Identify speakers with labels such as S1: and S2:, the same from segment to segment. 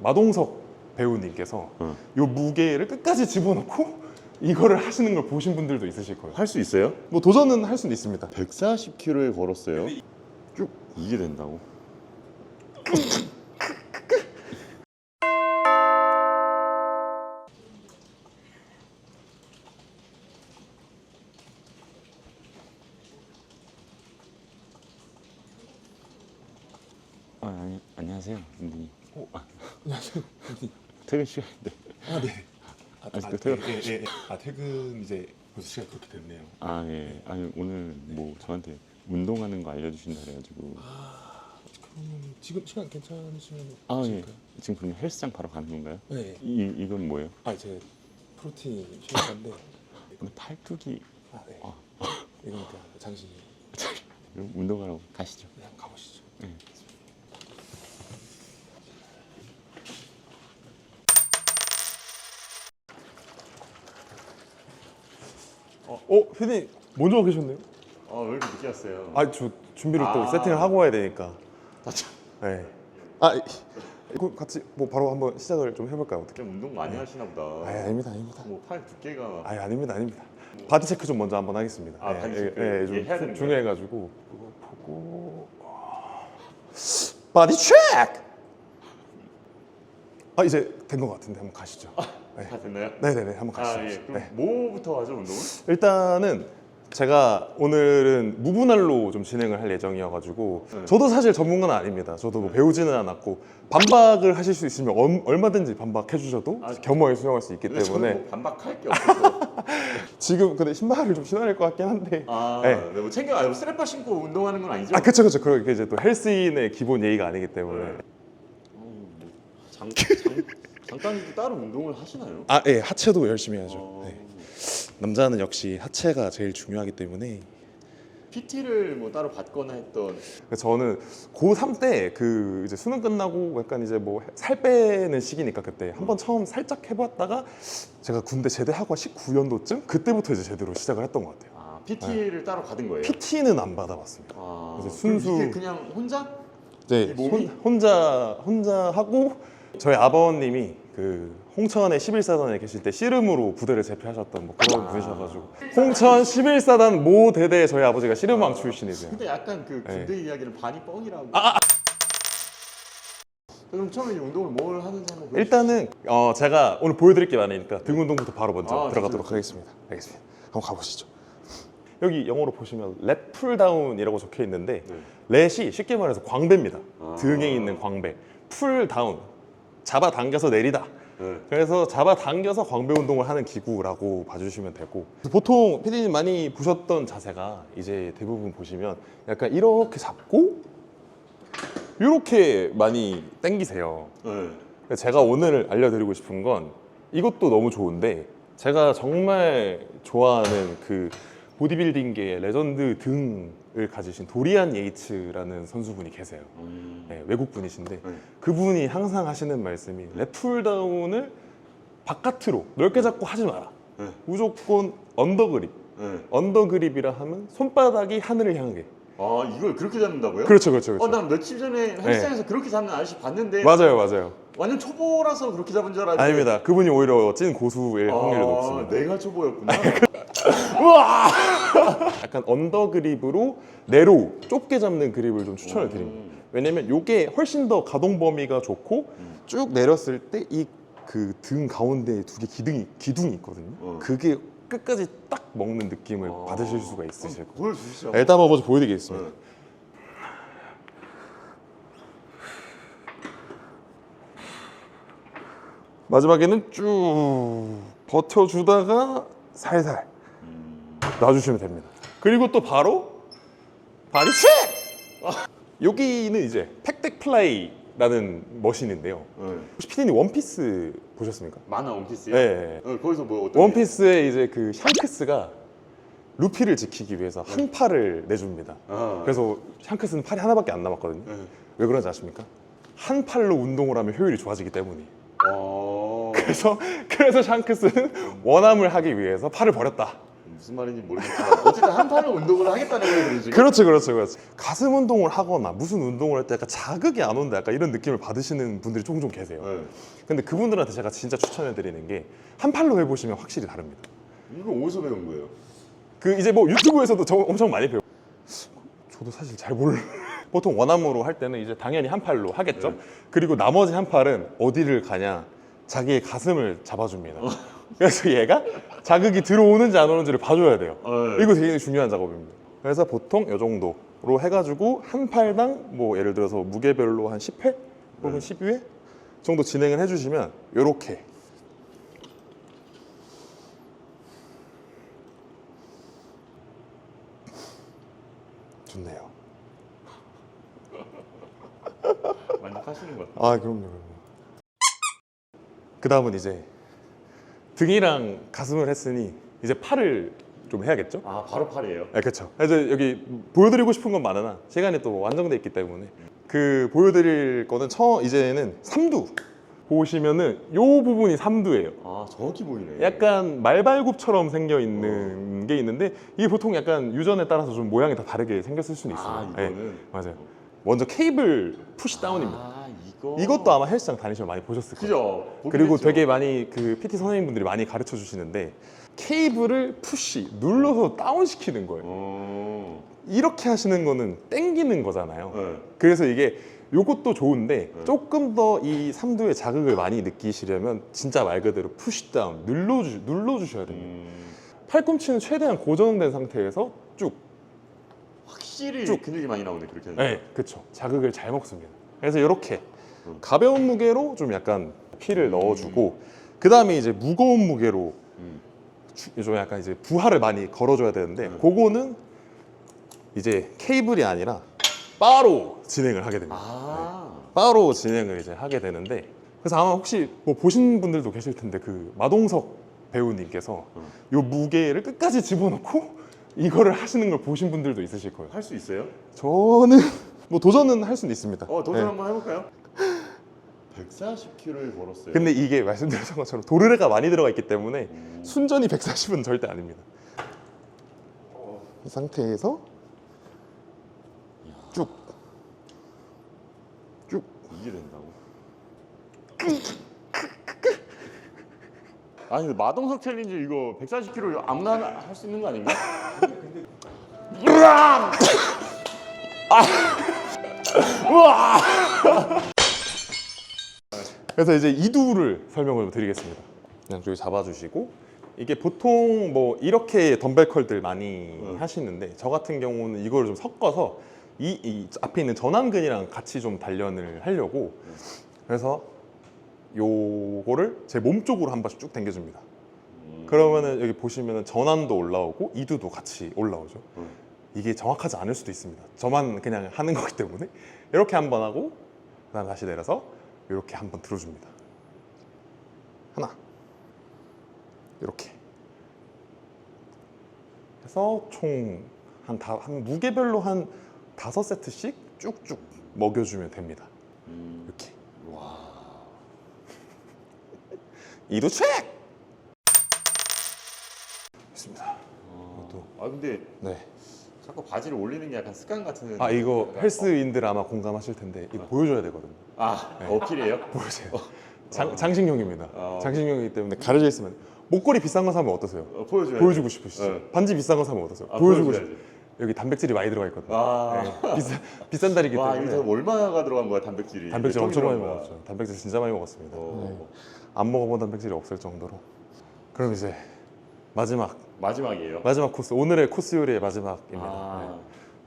S1: 마동석 배우님께서
S2: 어.
S1: 요 무게를 끝까지 집어넣고 이거를 하시는 걸 보신 분들도 있으실 거예요.
S2: 할 수 있어요?
S1: 뭐 도전은 할 수는 있습니다.
S2: 140kg에 걸었어요. 쭉 이게 된다고? 안녕하세요, 선생님. 아,
S1: 안녕하세요.
S2: 퇴근 시간인데.
S1: 아 네. 아,
S2: 아직도
S1: 아,
S2: 퇴근-
S1: 예, 예, 예. 아 퇴근 이제 벌써 시간 그렇게 됐네요.
S2: 아, 예. 아니, 오늘 뭐 저한테 운동하는 거 알려주신다 그래가지고.
S1: 그러면 지금 시간 괜찮으시면
S2: 아, 예. 지금 그럼 헬스장 바로 가는 건가요?
S1: 네.
S2: 이, 이건 뭐예요?
S1: 아 이제 프로틴 쉐이크인데
S2: 근데 팔뚝이
S1: 아 네.
S2: 아.
S1: 이거니까 잠시
S2: 그럼 운동하러 가시죠.
S1: 그냥 가보시죠.
S2: 네.
S1: 어, 어 피디님 먼저 계셨네요?
S2: 아, 왜 이렇게 늦게 왔어요?
S1: 아 저 준비를 또
S2: 아.
S1: 세팅을 하고 와야 되니까.
S2: 아, 참.
S1: 네. 아 이- 이거 같이 뭐 바로 한번 시작을 좀 해볼까요? 어떻게?
S2: 그냥 운동 많이 하시나 보다.
S1: 아 아닙니다 아닙니다.
S2: 뭐 팔 두께가
S1: 아 아닙니다 아닙니다. 바디 체크 좀 먼저 한번 하겠습니다.
S2: 아, 바디 체크.
S1: 예, 예, 좀
S2: 이게 해야 되는
S1: 중- 중요해가지고 그거 보고 바디 체크. 아 이제 된 것 같은데 한번 가시죠. 네.
S2: 다 됐나요?
S1: 네네네 한번 가시죠.
S2: 아, 예. 그럼
S1: 네.
S2: 뭐부터 하죠, 운동은?
S1: 일단은 제가 오늘은 무분할로 좀 진행을 할 예정이어가지고
S2: 네.
S1: 저도 사실 전문가는 아닙니다. 저도 뭐 배우지는 않았고 반박을 하실 수 있으면 얼- 얼마든지 반박해 주셔도
S2: 아,
S1: 겸허히 수용할 수 있기
S2: 근데
S1: 때문에
S2: 뭐 반박할 게 없어서.
S1: 지금 근데 신발을 좀 신어야 될것 같긴 한데
S2: 아,
S1: 네.
S2: 네. 뭐 챙겨, 아, 뭐 스레퍼 신고 운동하는 건 아니죠?
S1: 아 그쵸 그쵸 그렇게 이제 또 헬스인의 기본 예의가 아니기 때문에
S2: 네. 어, 뭐 장, 장, 장단이도 따로 운동을 하시나요?
S1: 아 예 하체도 열심히 하죠.
S2: 어,
S1: 네. 남자는 역시 하체가 제일 중요하기 때문에
S2: PT를 뭐 따로 받거나 했던
S1: 그래서 저는 고3 때 그 이제 수능 끝나고 약간 이제 뭐 살 빼는 시기니까 그때 한번 처음 살짝 해봤다가 제가 군대 제대하고 19연도쯤 그때부터 이제 제대로 시작을 했던 것 같아요.
S2: 아, PT를 따로 받은 거예요?
S1: PT는 안 받아봤습니다.
S2: 아,
S1: 이제
S2: 그럼
S1: 순수-
S2: 이게 그냥 혼자?
S1: 이
S2: 몸이?
S1: 혼- 혼자 혼자 하고 저희 아버님이 그 홍천의 11사단에 계실 때 씨름으로 부대를 제패하셨던 뭐 그런
S2: 아.
S1: 분이셔가지고 홍천 11사단 모 대대 저희 아버지가 씨름왕 출신이세요.
S2: 근데 약간 그
S1: 네.
S2: 군대 이야기는 반이 뻥이라고.
S1: 아,
S2: 그럼 처음에 이 운동을 뭘 하는지 한번 보여주세요.
S1: 일단은 어, 제가 오늘 보여드릴 게 많으니까 등 운동부터 바로 먼저
S2: 아,
S1: 들어가도록 하겠습니다. 알겠습니다. 한번 가보시죠. 여기 영어로 보시면 렛 풀다운이라고 적혀 있는데
S2: 네.
S1: 렛이 쉽게 말해서 광배입니다.
S2: 아.
S1: 등에 있는 광배. 풀 다운 잡아 당겨서 내리다.
S2: 네.
S1: 그래서 잡아 당겨서 광배 운동을 하는 기구라고 봐주시면 되고 보통 피디님 많이 보셨던 자세가 이제 대부분 보시면 약간 이렇게 잡고 이렇게 많이 당기세요.
S2: 네.
S1: 제가 오늘 알려드리고 싶은 건 이것도 너무 좋은데 제가 정말 좋아하는 그 보디빌딩계의 레전드 등을 가지신 도리안 예이츠라는 선수분이 계세요.
S2: 음.
S1: 네, 외국 분이신데
S2: 네.
S1: 그분이 항상 하시는 말씀이 랩풀다운을 바깥으로 넓게 잡고 하지 마라.
S2: 네.
S1: 무조건 언더그립.
S2: 네.
S1: 언더그립이라 하면 손바닥이 하늘을 향하게.
S2: 아 이걸 그렇게 잡는다고요?
S1: 그렇죠, 그렇죠, 그렇죠.
S2: 어, 난 며칠 전에 헬스장에서 그렇게 잡는 아저씨 봤는데
S1: 맞아요, 맞아요.
S2: 완전 초보라서 그렇게 잡은 줄 알았는데
S1: 아닙니다. 그분이 오히려 찐 고수일 확률이
S2: 아,
S1: 높습니다.
S2: 내가 초보였구나.
S1: 우와! 약간 언더 그립으로 내로 좁게 잡는 그립을 좀 추천을 드립니다.
S2: 음.
S1: 왜냐면 이게 훨씬 더 가동 범위가 좋고
S2: 음.
S1: 쭉 내렸을 때 이 그 등 가운데에 두 개 기둥이 기둥이 있거든요.
S2: 어.
S1: 그게 끝까지 딱 먹는 느낌을
S2: 아.
S1: 받으실 수가 있으실 거예요.
S2: 보여주시죠.
S1: 일단 한번 먼저 보여드리겠습니다.
S2: 네.
S1: 마지막에는 쭉 버텨주다가 살살
S2: 음.
S1: 놔주시면 됩니다. 그리고 또 바로 바디체! 여기는 이제 팩덱 플라이라는 머신인데요.
S2: 네.
S1: 혹시 피디님 원피스 보셨습니까?
S2: 만화 원피스요?
S1: 네.
S2: 어, 거기서 뭐 어떤
S1: 원피스의 이제 그 샹크스가 루피를 지키기 위해서 한 팔을 내줍니다.
S2: 아.
S1: 그래서 샹크스는 팔이 하나밖에 안 남았거든요.
S2: 네.
S1: 왜 그런지 아십니까? 한 팔로 운동을 하면 효율이 좋아지기 때문에.
S2: 어.
S1: 그래서 그래서 샹크스는 원함을 하기 위해서 팔을 버렸다.
S2: 무슨 말인지 모르겠지만 어쨌든 한 팔로 운동을 하겠다는 거예요 지금.
S1: 그렇지, 그렇지, 그렇지. 가슴 운동을 하거나 무슨 운동을 할 때 약간 자극이 안 온다, 약간 이런 느낌을 받으시는 분들이 종종 계세요.
S2: 네.
S1: 근데 그분들한테 제가 진짜 추천해 드리는 게 한 팔로 해보시면 확실히 다릅니다.
S2: 이거 어디서 배운 거예요?
S1: 그 이제 뭐 유튜브에서도 저 엄청 많이 배워. 저도 사실 잘 몰라. 보통 원암으로 할 때는 이제 당연히 한 팔로 하겠죠.
S2: 네.
S1: 그리고 나머지 한 팔은 어디를 가냐? 자기의 가슴을 잡아줍니다. 그래서 얘가 자극이 들어오는지 안 오는지를 봐줘야 돼요.
S2: 네.
S1: 이거 되게 중요한 작업입니다. 그래서 보통 이 정도로 해가지고 한 팔당 뭐 예를 들어서 무게별로 한 10회 혹은
S2: 네.
S1: 12회 정도 진행을 해주시면 이렇게 좋네요.
S2: 만족하시는 것 같아요.
S1: 아 그럼요. 그럼요. 그 다음은 이제 등이랑 가슴을 했으니 이제 팔을 좀 해야겠죠?
S2: 아 바로 팔이에요.
S1: 네, 그렇죠. 그래서 여기 보여드리고 싶은 건 많으나 시간이 또 완정돼 있기 때문에 그 보여드릴 거는 처 이제는 삼두 보시면은 요 부분이 삼두예요.
S2: 아 정확히 보이네.
S1: 약간 말발굽처럼 생겨 있는 게 있는데 이게 보통 약간 유전에 따라서 좀 모양이 다 다르게 생겼을 수는 있어요.
S2: 아
S1: 네,
S2: 이거는
S1: 맞아요. 먼저 케이블 푸시 다운입니다.
S2: 아 이거
S1: 이것도 아마 헬스장 다니시면 많이 보셨을 거예요.
S2: 그죠.
S1: 그리고
S2: 했죠.
S1: 되게 많이 그 PT 선생님분들이 많이 가르쳐 주시는데 케이블을 푸시 눌러서 다운 시키는 거예요.
S2: 어.
S1: 이렇게 하시는 거는 땡기는 거잖아요.
S2: 네.
S1: 그래서 이게 요것도 좋은데
S2: 네.
S1: 조금 더 이 삼두의 자극을 많이 느끼시려면 진짜 말 그대로 푸시 다운 눌러주 눌러주셔야 됩니다.
S2: 음,
S1: 팔꿈치는 최대한 고정된 상태에서 쭉.
S2: 확실히
S1: 쭉.
S2: 근육이 많이 나오네 그렇게.
S1: 네, 그렇죠. 자극을 잘 먹습니다. 그래서 이렇게
S2: 음.
S1: 가벼운 무게로 좀 약간 피를 넣어주고 그 다음에 이제 무거운 무게로
S2: 음.
S1: 주- 좀 약간 이제 부하를 많이 걸어줘야 되는데
S2: 네.
S1: 그거는 이제 케이블이 아니라 바로 진행을 하게 됩니다.
S2: 아.
S1: 바로 진행을 이제 하게 되는데 그래서 아마 혹시 뭐 보신 분들도 계실 텐데 그 마동석 배우님께서
S2: 음.
S1: 요 무게를 끝까지 집어넣고 이거를 하시는 걸 보신 분들도 있으실 거예요.
S2: 할 수 있어요?
S1: 저는 뭐 도전은 할 수는 있습니다.
S2: 어 도전
S1: 네.
S2: 한번 해볼까요? 140kg를 걸었어요.
S1: 근데 이게 말씀드렸던 것처럼 도르래가 많이 들어가 있기 때문에
S2: 음.
S1: 순전히 140은 절대 아닙니다.
S2: 어.
S1: 이 상태에서 쭉, 쭉.
S2: 이게 된다고? 아니 근데 마동석 챌린지 이거 140kg 아무나 할 수 있는 거 아닌가?
S1: 그래서 이제 이두를 설명을 드리겠습니다. 그냥 저기 잡아주시고 이게 보통 뭐 이렇게 덤벨 컬들 많이
S2: 음.
S1: 하시는데 저 같은 경우는 이걸 좀 섞어서 이, 이 앞에 있는 전완근이랑 같이 좀 단련을 하려고 그래서 요거를 제 몸 쪽으로 한 번씩 쭉 당겨줍니다.
S2: 음.
S1: 그러면은 여기 보시면은 전완도 올라오고 이두도 같이 올라오죠.
S2: 음.
S1: 이게 정확하지 않을 수도 있습니다. 저만 그냥 하는 거기 때문에 이렇게 한 번 하고 그다음 다시 내려서 이렇게 한번 들어줍니다. 하나, 이렇게 해서 총 한 다 한 무게별로 한 다섯 세트씩 쭉쭉 먹여주면 됩니다.
S2: 음.
S1: 이렇게
S2: 와.
S1: 이두 책. 있습니다.
S2: 아 근데
S1: 네.
S2: 자꾸 바지를 올리는 게 약간 습관 같은.
S1: 아 이거
S2: 약간-
S1: 헬스인들 아마 공감하실 텐데 이거 보여줘야 되거든요.
S2: 아
S1: 네.
S2: 어필이에요?
S1: 보여주세요. 장, 장식용입니다.
S2: 어.
S1: 장식용이기 때문에 가려져 있으면 목걸이 비싼 거 사면 어떠세요?
S2: 어, 보여줘요.
S1: 보여주고 싶으시죠?
S2: 네.
S1: 반지 비싼 거 사면 어떠세요?
S2: 아,
S1: 보여주고
S2: 보여줘야지.
S1: 싶. 여기 단백질이 많이 들어가 있거든요.
S2: 아.
S1: 네, 비싼 비싼 달이기
S2: 와
S1: 때문에
S2: 이거 얼마가 들어간 거야 단백질이?
S1: 단백질
S2: 몇
S1: 엄청 많이? 먹었죠. 단백질 진짜 많이 먹었습니다.
S2: 어.
S1: 네. 안 먹어본 단백질이 없을 정도로. 그럼 이제 마지막
S2: 마지막이에요.
S1: 마지막 코스 오늘의 코스 요리의 마지막입니다. 네.
S2: 아,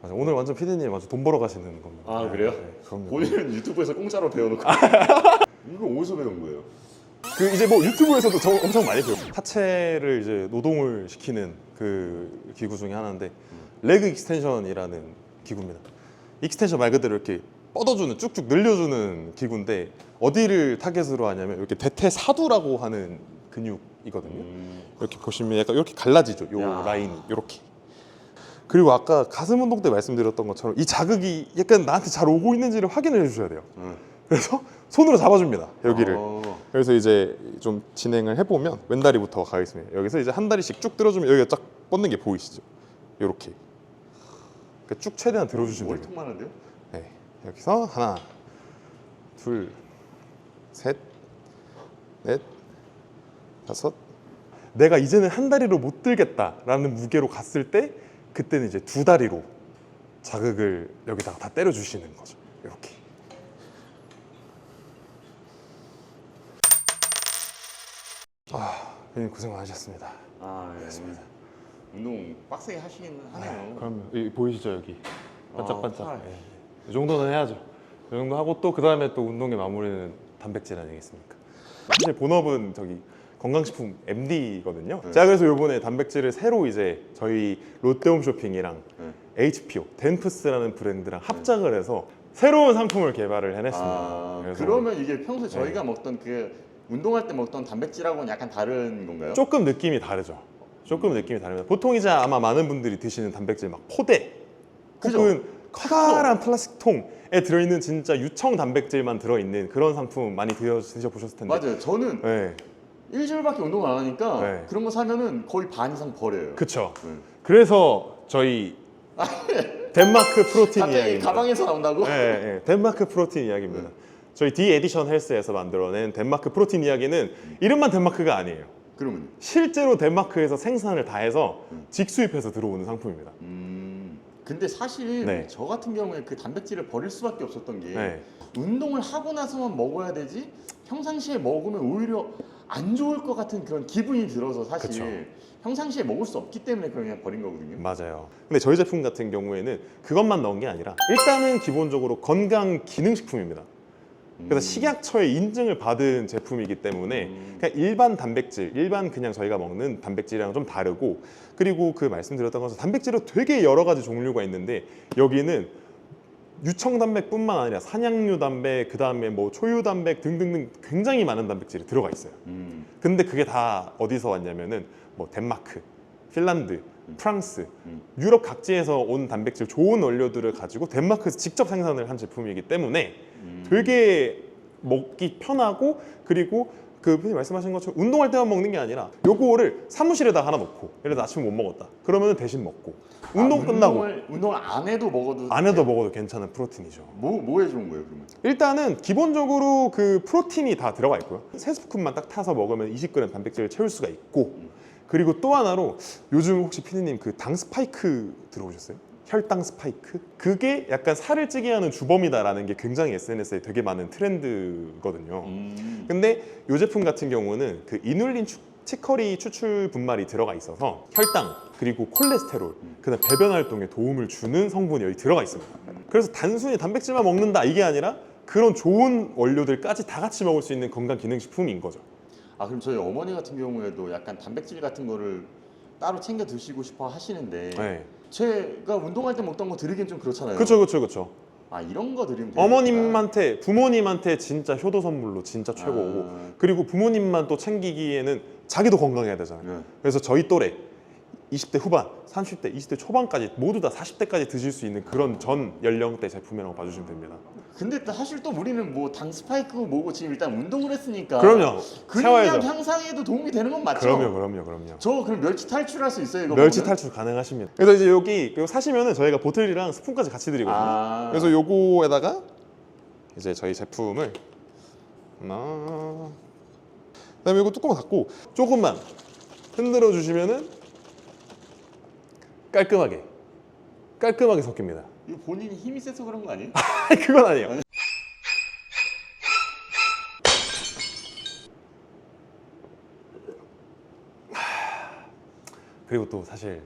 S1: 맞아. 오늘 완전 피디님 완전 돈 벌어 가시는 겁니다.
S2: 아,
S1: 네,
S2: 그래요?
S1: 네, 그럼요.
S2: 본인은 유튜브에서 공짜로 배워놓고 이거 어디서 배운 거예요?
S1: 그 이제 뭐 유튜브에서도 저 엄청 많이 배워요. 하체를 이제 노동을 시키는 그 기구 중에 하나인데 레그 익스텐션이라는 기구입니다. 익스텐션 말 그대로 이렇게 뻗어주는 쭉쭉 늘려주는 기구인데 어디를 타겟으로 하냐면 이렇게 대퇴사두라고 하는 근육 이거든요.
S2: 음,
S1: 이렇게 보시면 약간 이렇게 갈라지죠. 요
S2: 야.
S1: 라인이 이렇게. 그리고 아까 가슴 운동 때 말씀드렸던 것처럼 이 자극이 약간 나한테 잘 오고 있는지를 확인을 해주셔야 돼요.
S2: 음.
S1: 그래서 손으로 잡아줍니다 여기를
S2: 어.
S1: 그래서 이제 좀 진행을 해보면 왼다리부터 가겠습니다 여기서 이제 한 다리씩 쭉 들어주면 여기가 쫙 뻗는 게 보이시죠 요렇게 그러니까 쭉 최대한 들어주시면 됩니다
S2: 머리통 많은데요?
S1: 네, 여기서 하나, 둘, 셋, 넷, 다섯. 내가 이제는 한 다리로 못 들겠다라는 무게로 갔을 때 그때는 이제 두 다리로 자극을 여기다가 다 때려 주시는 거죠. 이렇게. 아, 선생님 고생 많으셨습니다.
S2: 아, 예. 운동 빡세게 하시긴 하네요.
S1: 그러면 여기 보이시죠 여기 반짝반짝.
S2: 아, 팔.
S1: 예. 이 정도는 해야죠. 이 정도 하고 또 그 다음에 또 운동의 마무리는 단백질 아니겠습니까? 사실 본업은 저기 건강식품 MD거든요.
S2: 네.
S1: 제가 그래서 요번에 단백질을 새로 이제 저희 롯데홈 쇼핑이랑
S2: 네.
S1: HPO, 덴프스라는 브랜드랑 합작을 해서 새로운 상품을 개발을 해냈습니다.
S2: 아,
S1: 그래서
S2: 그러면 이게 평소에
S1: 네.
S2: 저희가 먹던 그 운동할 때 먹던 단백질하고는 약간 다른 건가요?
S1: 조금 느낌이 다르죠. 조금 느낌이 다릅니다. 보통 이제 아마 많은 분들이 드시는 단백질 막 포대
S2: 그죠?
S1: 혹은 커다란 플라스틱 통에 들어있는 진짜 유청 단백질만 들어있는 그런 상품 많이 드셔, 드셔보셨을 텐데
S2: 맞아요. 저는
S1: 네,
S2: 일주일밖에 운동을 안 하니까
S1: 네.
S2: 그런 거 사면은 거의 반 이상 버려요.
S1: 그쵸
S2: 네.
S1: 그래서 저희 덴마크 프로틴
S2: 갑자기
S1: 이야기입니다
S2: 가방에서 나온다고?
S1: 네, 네, 덴마크 프로틴 이야기입니다
S2: 네.
S1: 저희 D 에디션 헬스에서 만들어낸 덴마크 프로틴 이야기는 이름만 덴마크가 아니에요
S2: 그러면
S1: 실제로 덴마크에서 생산을 다 해서
S2: 음.
S1: 직수입해서 들어오는 상품입니다
S2: 음. 근데 사실
S1: 네.
S2: 저 같은 경우에 그 단백질을 버릴 수밖에 없었던 게
S1: 네.
S2: 운동을 하고 나서만 먹어야 되지 평상시에 먹으면 오히려 안 좋을 것 같은 그런 기분이 들어서 사실
S1: 그쵸.
S2: 평상시에 먹을 수 없기 때문에 그냥 버린 거거든요.
S1: 맞아요. 근데 저희 제품 같은 경우에는 그것만 넣은 게 아니라 일단은 기본적으로 건강 기능식품입니다. 그래서
S2: 음.
S1: 식약처의 인증을 받은 제품이기 때문에
S2: 음.
S1: 그냥 일반 단백질, 일반 그냥 저희가 먹는 단백질이랑 좀 다르고 그리고 그 말씀드렸던 것처럼 단백질은 되게 여러 가지 종류가 있는데 여기는 유청 단백뿐만 아니라 산양류 단백, 그 다음에 뭐 초유 단백 등등등 굉장히 많은 단백질이 들어가 있어요.
S2: 음.
S1: 근데 그게 다 어디서 왔냐면은 뭐 덴마크, 핀란드, 프랑스,
S2: 음.
S1: 유럽 각지에서 온 단백질 좋은 원료들을 가지고 덴마크에서 직접 생산을 한 제품이기 때문에
S2: 음.
S1: 되게 먹기 편하고 그리고 그 분이 말씀하신 것처럼 운동할 때만 먹는 게 아니라 요거를 사무실에다 하나 놓고 예를 들어 아침에 못 먹었다 그러면 대신 먹고 운동
S2: 아,
S1: 끝나고
S2: 운동을, 운동을 안 해도 먹어도
S1: 안 해도 먹어도 괜찮은 프로틴이죠.
S2: 뭐 뭐에 좋은 거예요 그러면?
S1: 일단은 기본적으로 그 프로틴이 다 들어가 있고요. 세 스푼만 딱 타서 먹으면 20g 단백질을 채울 수가 있고 그리고 또 하나로 요즘 혹시 피디님 그 당 스파이크 들어보셨어요? 혈당 스파이크? 그게 약간 살을 찌게 하는 주범이다라는 게 굉장히 SNS에 되게 많은 트렌드거든요.
S2: 음.
S1: 근데 이 제품 같은 경우는 그 이눌린 추- 치커리 추출 분말이 들어가 있어서 혈당 그리고 콜레스테롤 그다음 배변 활동에 도움을 주는 성분이 여기 들어가 있습니다. 그래서 단순히 단백질만 먹는다 이게 아니라 그런 좋은 원료들까지 다 같이 먹을 수 있는 건강 기능 식품인 거죠.
S2: 아 그럼 저희 어머니 같은 경우에도 약간 단백질 같은 거를 따로 챙겨 드시고 싶어 하시는데
S1: 네.
S2: 제가 운동할 때 먹던 거 드리긴 좀 그렇잖아요.
S1: 그렇죠, 그렇죠, 그렇죠.
S2: 아 이런 거 드리면 되겠구나.
S1: 어머님한테 부모님한테 진짜 효도 선물로 진짜 최고고
S2: 아.
S1: 그리고 부모님만 또 챙기기에는 자기도 건강해야 되잖아요.
S2: 네.
S1: 그래서 저희 또래 20대 후반, 30대, 20대 초반까지 모두 다 40대까지 드실 수 있는 그런 전 연령대 제품이라고 봐주시면 됩니다.
S2: 근데 또 사실 또 우리는 뭐 당 스파이크고 뭐고 지금 일단 운동을 했으니까
S1: 그럼요.
S2: 근량
S1: 채워야죠.
S2: 향상에도 도움이 되는 건 맞죠?
S1: 그럼요, 그럼요, 그럼요.
S2: 저 그럼 멸치 탈출할 수 있어요 이거
S1: 멸치
S2: 먹으면?
S1: 탈출 가능하십니다. 그래서 이제 여기 이거 사시면은 저희가 보틀이랑 스푼까지 같이 드리거든요.
S2: 아.
S1: 그래서 요거에다가 이제 저희 제품을 하나 그다음에 이거 뚜껑 닫고 조금만 흔들어 주시면은 깔끔하게 깔끔하게 섞입니다.
S2: 이거 본인이 힘이 세서 그런 거 아니에요?
S1: 그건 아니에요. 그리고 또 사실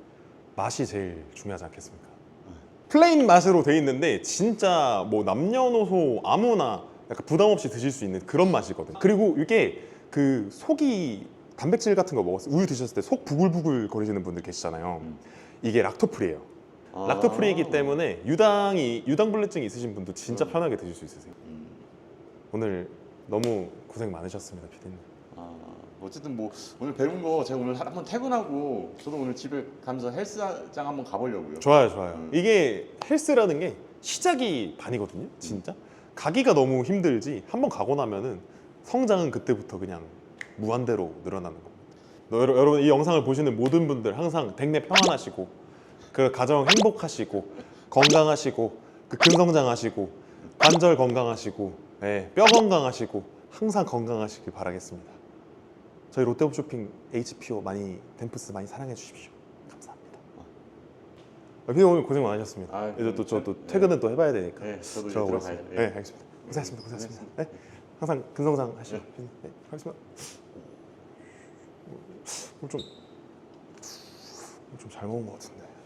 S1: 맛이 제일 중요하지 않겠습니까? 플레인 맛으로 돼 있는데 진짜 뭐 남녀노소 아무나 약간 부담 없이 드실 수 있는 그런 맛이거든요. 그리고 이게 그 속이 단백질 같은 거 먹었을 때 우유 드셨을 때 속 부글부글 거리시는 분들 계시잖아요.
S2: 음.
S1: 이게 락토프리예요.
S2: 아.
S1: 락토프리이기 때문에 유당이 유당불내증이 있으신 분도 진짜
S2: 음.
S1: 편하게 드실 수 있으세요.
S2: 음.
S1: 오늘 너무 고생 많으셨습니다, 피디님.
S2: 아, 어쨌든 뭐 오늘 배운 거 제가 오늘 한번 퇴근하고 저도 오늘 집에 가면서 헬스장 한번 가보려고요.
S1: 좋아요, 좋아요.
S2: 음.
S1: 이게 헬스라는 게 시작이 반이거든요, 진짜. 가기가 너무 힘들지 한 번 가고 나면은 성장은 그때부터 그냥 무한대로 늘어나는. 너, 여러- 여러분 이 영상을 보시는 모든 분들 항상 백내 평안하시고 그 가정 행복하시고 건강하시고 그 근성장하시고 관절 건강하시고 예, 뼈 건강하시고 항상 건강하시길 바라겠습니다. 저희 롯데홈쇼핑 HPO 많이 댐프스 많이 사랑해 주십시오. 감사합니다. 아, 피디 오늘 고생 많으셨습니다.
S2: 아,
S1: 이제 또 저또
S2: 네.
S1: 퇴근은 또 해봐야 되니까.
S2: 네, 저도 이제.
S1: 있습니다. 네, 알겠습니다. 고생하셨습니다. 고생하셨습니다. 네, 항상 근성장 하시죠. 네, 네 하겠습니다. 좀, 좀 잘 먹은 것 같은데.